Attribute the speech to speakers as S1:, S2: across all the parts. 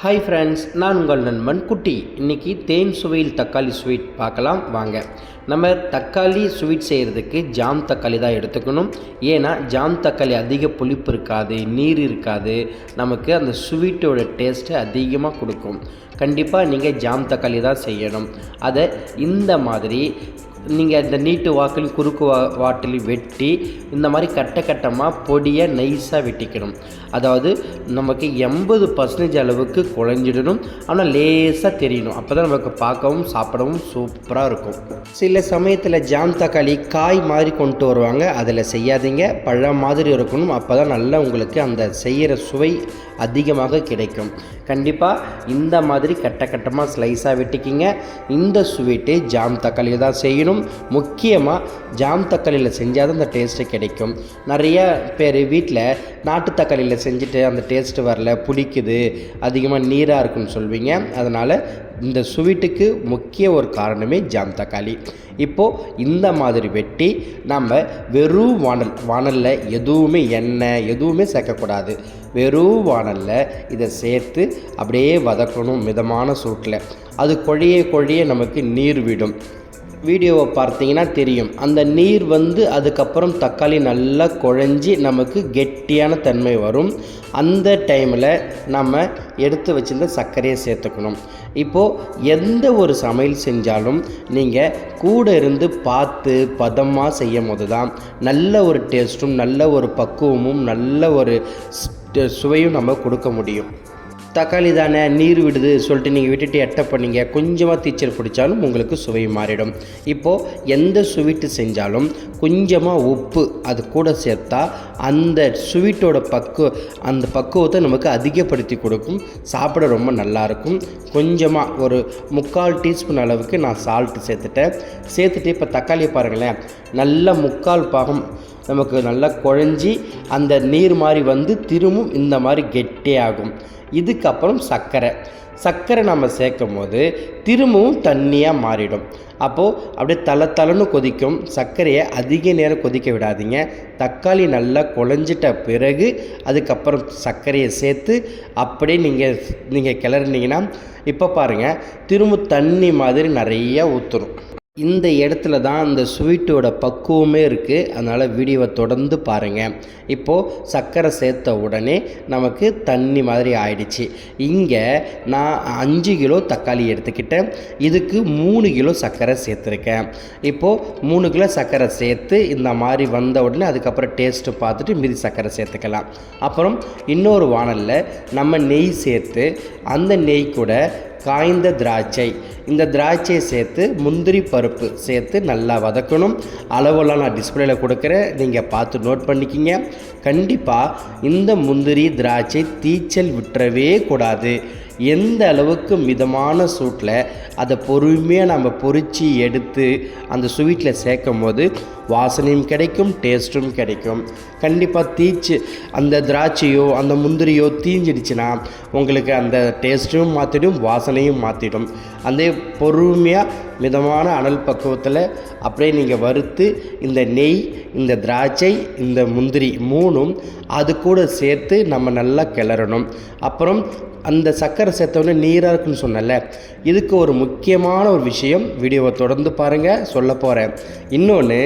S1: Hi friends நான் உங்கள் நண்பன் குட்டி. இன்றைக்கி தேன் சுவையில் தக்காளி ஸ்வீட் பார்க்கலாம் வாங்க. நம்ம தக்காளி ஸ்வீட் செய்கிறதுக்கு ஜாம் தக்காளி தான் எடுத்துக்கணும். ஏன்னா ஜாம் தக்காளி அதிக புளிப்பு இருக்காது நீர் இருக்காது. நமக்கு அந்த ஸ்வீட்டோட டேஸ்ட்டை அதிகமாக கொடுக்கும். கண்டிப்பாக நீங்கள் ஜாம் தக்காளி தான் செய்யணும். அதை இந்த மாதிரி நீங்கள் இந்த நீட்டு வாக்கில் குறுக்கு வா வாட்டில் வெட்டி இந்த மாதிரி கட்ட கட்டமாக பொடியை நைஸாக வெட்டிக்கணும். அதாவது நமக்கு எண்பது பர்சன்டேஜ் அளவுக்கு குழஞ்சிடணும். ஆனால் லேசாக தெரியணும். அப்போ தான் நமக்கு பார்க்கவும் சாப்பிடவும் சூப்பராக இருக்கும். சில சமயத்தில் ஜாம் தக்காளி காய் மாதிரி கொண்டு வருவாங்க. அதில் செய்யாதீங்க. பழம் மாதிரி இருக்கணும். அப்போ தான் நல்லா உங்களுக்கு அந்த செய்கிற சுவை அதிகமாக கிடைக்கும். கண்டிப்பாக இந்த மாதிரி கட்ட கட்டமாக ஸ்லைஸாக வெட்டிக்கிங்க. இந்த ஸ்வீட்டு ஜாம் தக்காளியில் தான் செய்யணும். முக்கியமாக ஜாம் தக்காளியில் செஞ்சால் தான் அந்த டேஸ்ட்டு கிடைக்கும். நிறைய பேர் வீட்டில் நாட்டு தக்காளியில் செஞ்சுட்டு அந்த டேஸ்ட்டு வரல புளிக்குது அதிகமாக நீராக இருக்குன்னு சொல்வீங்க. அதனால் இந்த ஸ்வீட்டுக்கு முக்கிய ஒரு காரணமே ஜாம் தக்காளி இப்போது இந்த மாதிரி வெட்டி நம்ம வெறும் வானல் வானலில் எதுவுமே எண்ணெய் எதுவுமே சேர்க்கக்கூடாது. வெறும் வானலில் இதை சேர்த்து அப்படியே வதக்கணும் மிதமான சூட்டில். அது கொழிய கொழிய நமக்கு நீர் விடும். வீடியோவை பார்த்தீங்கன்னா தெரியும். அந்த நீர் வந்து அதுக்கப்புறம் தக்காளி நல்லா குழஞ்சி நமக்கு கெட்டியான தன்மை வரும். அந்த டைமில் நம்ம எடுத்து வச்சிருந்த சர்க்கரையை சேர்த்துக்கணும். இப்போது எந்த ஒரு சமையல் செஞ்சாலும் நீங்கள் கூட இருந்து பார்த்து பதமாக செய்யும் போது தான் நல்ல ஒரு டேஸ்ட்டும் நல்ல ஒரு பக்குவமும் நல்ல ஒரு ஸ்- சுவையும் நம்ம கொடுக்க முடியும். தக்காளி தானே நீர் விடுது சொல்லிட்டு நீங்கள் விட்டுட்டு எட்ட பண்ணீங்க. கொஞ்சமாக தீச்சல் பிடிச்சாலும் உங்களுக்கு சுவை மாறிடும். இப்போது எந்த ஸ்வீட்டு செஞ்சாலும் கொஞ்சமாக உப்பு அது கூட சேர்த்தா அந்த ஸ்வீட்டோட பக்கு அந்த பக்குவத்தை நமக்கு அதிகப்படுத்தி கொடுக்கும். சாப்பிட ரொம்ப நல்லாயிருக்கும் கொஞ்சமாக ஒரு முக்கால் டீஸ்பூன் அளவுக்கு நான் சால்ட்டு சேர்த்துட்டேன். சேர்த்துட்டு இப்போ தக்காளியை பாருங்களேன். நல்ல முக்கால் பாகம் நமக்கு நல்லா குழஞ்சி அந்த நீர் மாதிரி வந்து திரும்பும் இந்த மாதிரி கெட்டியாகும் இதுக்கப்புறம் சர்க்கரை. சர்க்கரை நம்ம சேர்க்கும் போது திரும்பவும் தண்ணியாக மாறிடும். அப்போது அப்படியே தலை தலைன்னு கொதிக்கும். சர்க்கரையை அதிக நேரம் கொதிக்க விடாதீங்க. தக்காளி நல்லா குழஞ்சிட்ட பிறகு அதுக்கப்புறம் சர்க்கரையை சேர்த்து அப்படியே நீங்கள் நீங்கள் கிளறினீங்கன்னா இப்போ பாருங்கள் திரும்ப தண்ணி மாதிரி நிறையா ஊற்றணும் இந்த இடத்துல தான் அந்த ஸ்வீட்டோட பக்குவமே இருக்குது அதனால் வீடியோவை தொடர்ந்து பாருங்கள் இப்போது சர்க்கரை சேர்த்த உடனே நமக்கு தண்ணி மாதிரி ஆயிடுச்சு. இங்கே நான் அஞ்சு கிலோ தக்காளி எடுத்துக்கிட்டேன். இதுக்கு மூணு கிலோ சர்க்கரை சேர்த்துருக்கேன். இப்போது மூணு கிலோ சர்க்கரை சேர்த்து இந்த மாதிரி வந்த உடனே அதுக்கப்புறம் டேஸ்ட்டு பார்த்துட்டு மீதி சர்க்கரை சேர்த்துக்கலாம். அப்புறம் இன்னொரு வானலில் நம்ம நெய் சேர்த்து அந்த நெய் கூட காய்ந்த திராட்சை. இந்த திராட்சையை சேர்த்து முந்திரி பருப்பு சேர்த்து நல்லா வதக்கணும். அளவெல்லாம் நான் டிஸ்பிளேல கொடுக்குறேன். நீங்கள் பார்த்து நோட் பண்ணிக்கிங்க. கண்டிப்பாக இந்த முந்திரி திராட்சை தீச்சல் விட்டுறவே கூடாது. எந்த அளவுக்கு மிதமான சூட்டில் அதை பொறுமையாக நம்ம பொரித்து எடுத்து அந்த ஸ்வீட்டில் சேர்க்கும் போது வாசனையும் கிடைக்கும் டேஸ்ட்டும் கிடைக்கும். கண்டிப்பாக தீச்சு அந்த திராட்சையோ அந்த முந்திரியோ தீஞ்சிடுச்சுன்னா உங்களுக்கு அந்த டேஸ்ட்டும் மாற்றிடும் வாசனையும் மாற்றிடும் அந்த பொறுமையாக மிதமான அனல் பக்குவத்தில் அப்படியே நீங்கள் வறுத்து இந்த நெய் இந்த திராட்சை இந்த முந்திரி மூணும் அது கூட சேர்த்து நம்ம நல்லா கிளறணும். அப்புறம் அந்த சர்க்கரை சேர்த்தவொடனே நீராக இருக்குன்னு சொன்னல இதுக்கு ஒரு முக்கியமான ஒரு விஷயம் வீடியோவை தொடர்ந்து பாருங்கள் சொல்ல போகிறேன் இன்னொன்று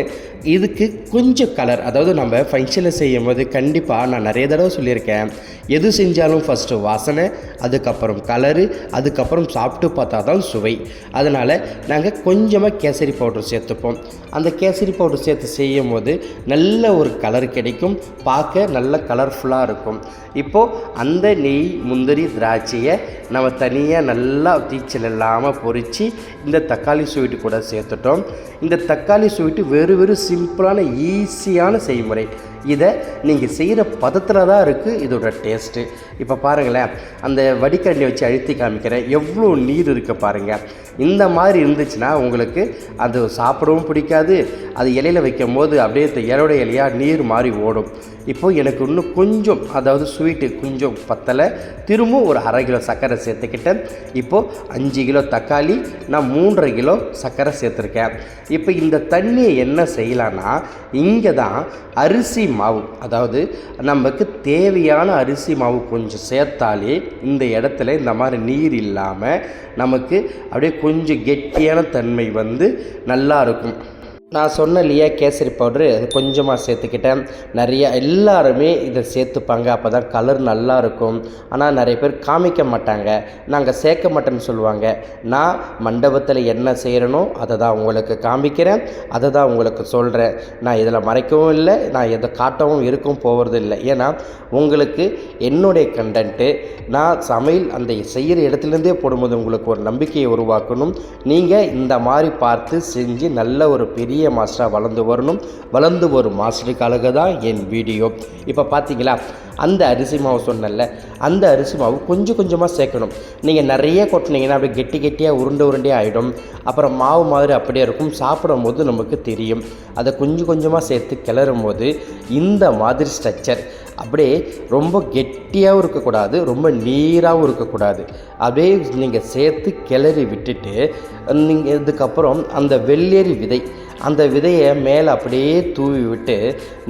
S1: இதுக்கு கொஞ்சம் கலர் அதாவது நம்ம ஃபங்க்ஷனில் செய்யும் போது கண்டிப்பாக நான் நிறைய தடவை சொல்லியிருக்கேன். எது செஞ்சாலும் ஃபஸ்ட்டு வாசனை அதுக்கப்புறம் கலரு அதுக்கப்புறம் சாப்பிட்டு பார்த்தா தான் சுவை. அதனால் நாங்கள் கொஞ்சமாக கேசரி பவுடர் சேர்த்துப்போம். அந்த கேசரி பவுடர் சேர்த்து செய்யும் போது நல்ல ஒரு கலர் கிடைக்கும். பார்க்க நல்ல கலர்ஃபுல்லாக இருக்கும். இப்போது அந்த நெய் முந்திரி திராட்சையை நம்ம தனியாக நல்லா தீச்சல் இல்லாமல் பொறித்து இந்த தக்காளி ஸ்வீட்டு கூட சேர்த்துட்டோம். இந்த தக்காளி ஸ்வீட்டு வெறும் வெறும் சிம்பிளான ஈஸியான செய்முறை. இதை நீங்கள் செய்கிற பதத்தில் தான் இருக்குது இதோட டேஸ்ட்டு இப்போ பாருங்களேன் அந்த வடிகரண்டியை வச்சு அழுத்தி காமிக்கிறேன். எவ்வளோ நீர் இருக்க பாருங்கள் இந்த மாதிரி இருந்துச்சுன்னா உங்களுக்கு அது சாப்பிடவும் பிடிக்காது. அது இலையில வைக்கும் போது அப்படியே இந்த இலையோட இலையாக நீர் மாறி ஓடும். இப்போது எனக்கு இன்னும் கொஞ்சம் அதாவது ஸ்வீட்டு கொஞ்சம் பத்தலை. திரும்பவும் ஒரு அரை கிலோ சர்க்கரை சேர்த்துக்கிட்டேன். இப்போது அஞ்சு கிலோ தக்காளி நான் மூன்றரை கிலோ சர்க்கரை சேர்த்துருக்கேன். இப்போ இந்த தண்ணியை என்ன செய்யலான்னா இங்கே தான் அரிசி மாவு. அதாவது நமக்கு தேவையான அரிசி மாவு கொஞ்சம் சேர்த்தாலே இந்த இடத்துல இந்த மாதிரி நீர் இல்லாமல் நமக்கு அப்படியே கொஞ்சம் கெட்டியான தன்மை வந்து நல்லா இருக்கும். நான் சொன்ன இல்லையா கேசரி பவுட்ரு அது கொஞ்சமாக சேர்த்துக்கிட்டேன். நிறைய எல்லாருமே இதை சேர்த்துப்பாங்க. அப்போ தான் கலர் நல்லா இருக்கும். ஆனால் நிறைய பேர் காமிக்க மாட்டாங்க. நாங்கள் சேர்க்க மாட்டேன்னு சொல்லுவாங்க. நான் மண்டபத்தில் என்ன செய்கிறனோ அதை தான் உங்களுக்கு காமிக்கிறேன். அதை தான் உங்களுக்கு சொல்கிறேன் நான் இதில் மறைக்கவும் இல்லை. நான் எதை காட்டவும் இருக்கும் போகிறது இல்லை. ஏன்னா உங்களுக்கு என்னுடைய கண்டென்ட்டு நான் சமையல் அந்த செய்கிற இடத்துலேருந்தே போடும்போது உங்களுக்கு ஒரு நம்பிக்கையை உருவாக்கணும். நீங்கள் இந்த மாதிரி பார்த்து செஞ்சு நல்ல ஒரு பெரிய மாஸ்டராக வளர்ந்து வரணும். வளர்ந்து வரும் மாஸ்டருக்காக தான் என் வீடியோ. இப்போ பார்த்தீங்களா அந்த அரிசி மாவு சொன்னல அந்த அரிசி மாவு கொஞ்சம் கொஞ்சமாக சேர்க்கணும். நீங்கள் நிறைய கொட்டினீங்கன்னா அப்படியே கெட்டி கெட்டியாக உருண்டை உருண்டையாக ஆகிடும் அப்புறம் மாவு மாதிரி அப்படியே இருக்கும். சாப்பிடும் போது நமக்கு தெரியும். அதை கொஞ்சம் கொஞ்சமாக சேர்த்து கிளறும் போது இந்த மாதிரி ஸ்ட்ரக்சர் அப்படியே ரொம்ப கெட்டியாகவும் இருக்கக்கூடாது ரொம்ப நீராகவும் இருக்கக்கூடாது. அப்படியே நீங்கள் சேர்த்து கிளறி விட்டுட்டு நீங்கள் இதுக்கப்புறம் அந்த வெள்ளேரி விதை அந்த விதையை மேலே அப்படியே தூவி விட்டு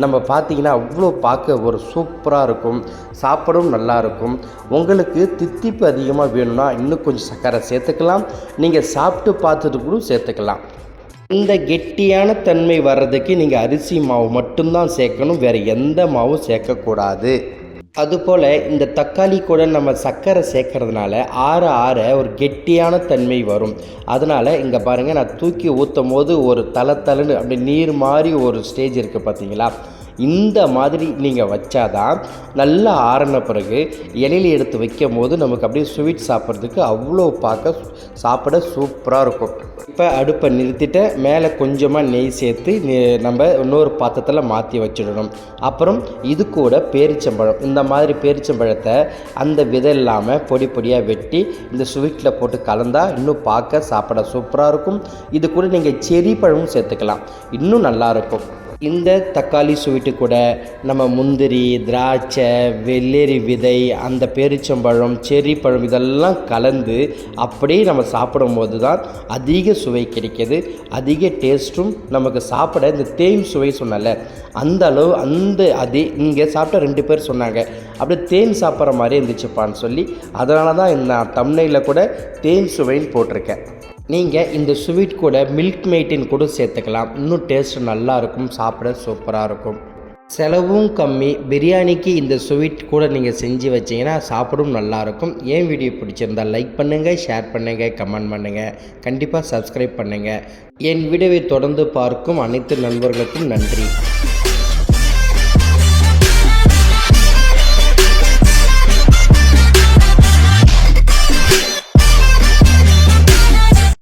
S1: நம்ம பார்த்தீங்கன்னா அவ்வளோ பார்க்க ஒரு சூப்பராக இருக்கும். சாப்பிடவும் நல்லாயிருக்கும் உங்களுக்கு தித்திப்பு அதிகமாக வேணும்னா இன்னும் கொஞ்சம் சக்கரை சேர்த்துக்கலாம். நீங்கள் சாப்பிட்டு பார்த்துட்டு கூட சேர்த்துக்கலாம். இந்த கெட்டியான தன்மை வர்றதுக்கு நீங்கள் அரிசி மாவு மட்டும்தான் சேர்க்கணும். வேறு எந்த மாவும் சேர்க்கக்கூடாது. அதுபோல் இந்த தக்காளி கூட நம்ம சர்க்கரை சேர்க்கறதுனால ஆற ஆற ஒரு கெட்டியான தன்மை வரும். அதனால் இங்கே பாருங்கள் நான் தூக்கி ஊற்றும் போது ஒரு தலை தலைன்னு அப்படி நீர் மாதிரி ஒரு ஸ்டேஜ் இருக்குது பார்த்தீங்களா இந்த மாதிரி நீங்கள் வச்சாதான் நல்லா ஆறின பிறகு இலையில எடுத்து வைக்கும் போது நமக்கு அப்படியே ஸ்வீட் சாப்பிட்றதுக்கு அவ்வளோ பார்க்க சாப்பிட சூப்பராக இருக்கும். இப்போ அடுப்பை நிறுத்திட்டு மேலே கொஞ்சமாக நெய் சேர்த்து நம்ம இன்னொரு பாத்திரத்தில் மாற்றி வச்சிடணும். அப்புறம் இது கூட பேரிச்சம்பழம். இந்த மாதிரி பேரிச்சம்பழத்தை அந்த விதை இல்லாமல் பொடி பொடியாக வெட்டி இந்த ஸ்வீட்டில் போட்டு கலந்தால் இன்னும் பார்க்க சாப்பிட சூப்பராக இருக்கும். இது கூட நீங்கள் செரி பழமும் சேர்த்துக்கலாம். இன்னும் நல்லாயிருக்கும் இந்த தக்காளி ஸ்வீட்டு கூட நம்ம முந்திரி திராட்சை வெள்ளேரி விதை அந்த பேரிச்சம்பழம் செர்ரி பழம் இதெல்லாம் கலந்து அப்படியே நம்ம சாப்பிடும்போது தான் அதிக சுவை கிடைக்கிது. அதிக டேஸ்ட்டும் நமக்கு சாப்பிட இந்த தேன் சுவை சொன்னல அந்த அளவு அந்த அதே இங்கே சாப்பிட்ட ரெண்டு பேர் சொன்னாங்க. அப்படியே தேன் சாப்பிட்ற மாதிரி இருந்துச்சுப்பான்னு சொல்லி அதனால தான் நான் தமிழில் கூட தேன் சுவைன்னு போட்டிருக்கேன். நீங்கள் இந்த ஸ்வீட் கூட மில்க் மெயிட்டின் கூட சேர்த்துக்கலாம். இன்னும் டேஸ்ட் நல்லாயிருக்கும் சாப்பிட சூப்பராக இருக்கும். செலவும் கம்மி. பிரியாணிக்கு இந்த ஸ்வீட் கூட நீங்கள் செஞ்சு வச்சிங்கன்னா சாப்பிடும் நல்லாயிருக்கும் ஏன் வீடியோ பிடிச்சிருந்தா லைக் பண்ணுங்கள் ஷேர் பண்ணுங்கள் கமெண்ட் பண்ணுங்கள் கண்டிப்பாக சப்ஸ்கிரைப் பண்ணுங்கள் என் வீடியோவை தொடர்ந்து பார்க்கும் அனைத்து நண்பர்களுக்கும் நன்றி.